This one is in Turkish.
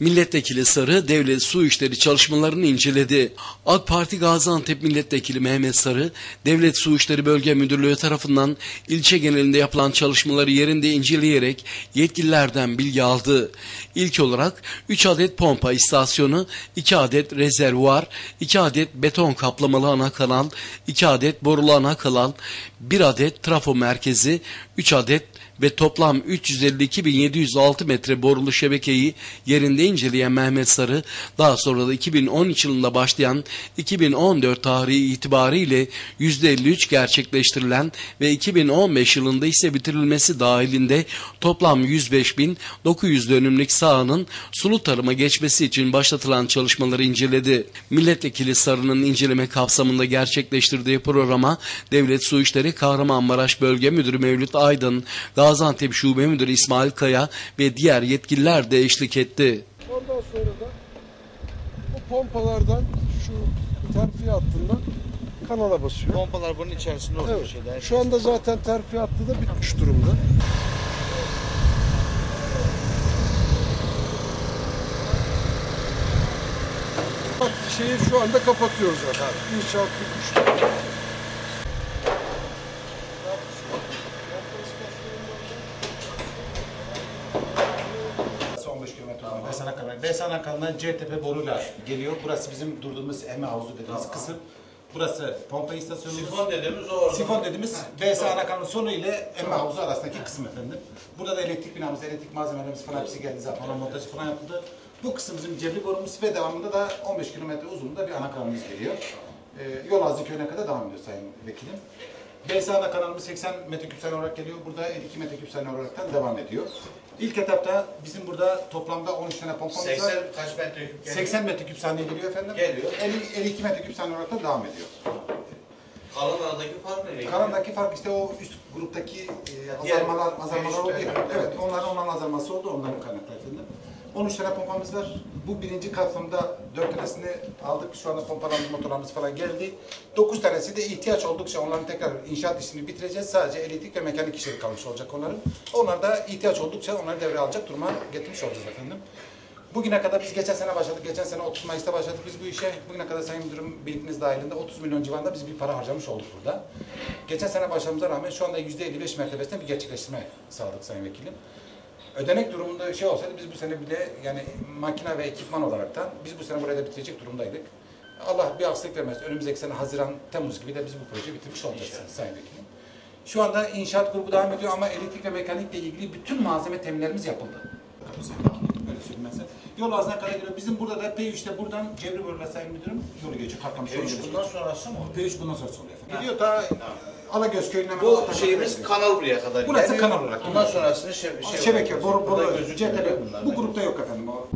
Milletvekili Sarı devlet su işleri çalışmalarını inceledi. AK Parti Gaziantep Milletvekili Mehmet Sarı, Devlet Su İşleri Bölge Müdürlüğü tarafından ilçe genelinde yapılan çalışmaları yerinde inceleyerek yetkililerden bilgi aldı. İlk olarak 3 adet pompa istasyonu, 2 adet rezervuar, 2 adet beton kaplamalı ana kanal, 2 adet borulu ana kanal, 1 adet trafo merkezi, 3 adet ve toplam 352.706 metre borulu şebekeyi yerinde inceleyen Mehmet Sarı, daha sonra da 2013 yılında başlayan 2014 tarihi itibariyle %53 gerçekleştirilen ve 2015 yılında ise bitirilmesi dahilinde toplam 105.900 dönümlük sahanın sulu tarıma geçmesi için başlatılan çalışmaları inceledi. Milletvekili Sarı'nın inceleme kapsamında gerçekleştirdiği programa Devlet Su İşleri Kahramanmaraş Bölge Müdürü Mevlüt Aydın, Gaziantep Şube Müdürü İsmail Kaya ve diğer yetkililer de eşlik etti. Ondan sonra da bu pompalardan şu terfi hattından kanala basıyor. Pompalar bunun içerisinde oluyor Evet. şeyler. Şu anda zaten terfi hattı da bitmiş durumda. Bak şeyi şu anda kapatıyoruz zaten. İnşaat bitmiş. 15 olan Besan Akan'dan. Besan Akan'dan CTP boruyla geliyor. Burası bizim durduğumuz eme havuzu dediğimiz kısım. Burası pompa istasyonumuz. Sifon dediğimiz o orada. Sifon dediğimiz Besan Akan'ın sonu ile eme havuzu arasındaki kısım efendim. Burada da elektrik binamız, elektrik malzemelerimiz falan hepsi geldi zaten. Ona montajı falan yapıldı. Bu kısım bizim cebri borumuz ve devamında da 15 kilometre uzunluğunda bir ana kanalımız geliyor. Ee, yol ağzı köyüne kadar devam ediyor sayın vekilim. BSA'da kanalımız 80 metreküp saniye olarak geliyor. Burada 52 metreküp saniye olarak devam ediyor. İlk etapta bizim burada toplamda 13 tane pompamız var. 80 kaç metre yük geliyor? 80 metreküp saniye geliyor efendim. Geliyor. 50, 52 metreküp saniye olarak da devam ediyor. Kalan aradaki fark ne? Kalandaki fark işte o üst gruptaki e, Diğer azalmalar, azalmalar oldu. ya. evet. Onların onların azalması oldu, onların kaynaklı efendim. 13 tane pompamız var. Bu birinci kapsamda 4 tanesini aldık. Şu anda pompalarımız, motorlarımız falan geldi. 9 tanesi de ihtiyaç oldukça onların tekrar inşaat işini bitireceğiz. Sadece elektrik ve mekanik işleri kalmış olacak onların. Onlar da ihtiyaç oldukça onları devreye alacak duruma getirmiş olacağız efendim. Bugüne kadar biz geçen sene başladık. Geçen sene 30 Mayıs'ta başladık biz bu işe. Bugüne kadar Sayın Müdürüm bilginiz dahilinde 30 milyon civarında biz bir para harcamış olduk burada. Geçen sene başlamamıza rağmen şu anda %55 mertebesinde bir gerçekleştirme sağladık Sayın Vekilim. Ödenek durumunda şey olsaydı biz bu sene bile yani makine ve ekipman olaraktan biz bu sene buraya da bitirecek durumdaydık. Allah bir aksilik vermez. Önümüzdeki sene Haziran, Temmuz gibi de biz bu projeyi bitirmiş olacağız Sayın Vekilim. Şu anda inşaat grubu devam ediyor ama elektrik ve mekanikle ilgili bütün malzeme teminlerimiz yapıldı. Öyle ben size. Yol ağzına kadar geliyor. Bizim burada da P3'te buradan Cevri Bölge Sayın Müdürüm yolu geçiyor. Kalkamış yolu P3 geçiyor. bundan sonrası mı? P3 bundan sonra oluyor efendim. Gidiyor ta Alagöz köyüne Bu şeyimiz kanal buraya kadar Burası geliyor. kanal olarak Bundan sonrasını şey, şey Şebeke, boru, boru. Bu grupta yok efendim. O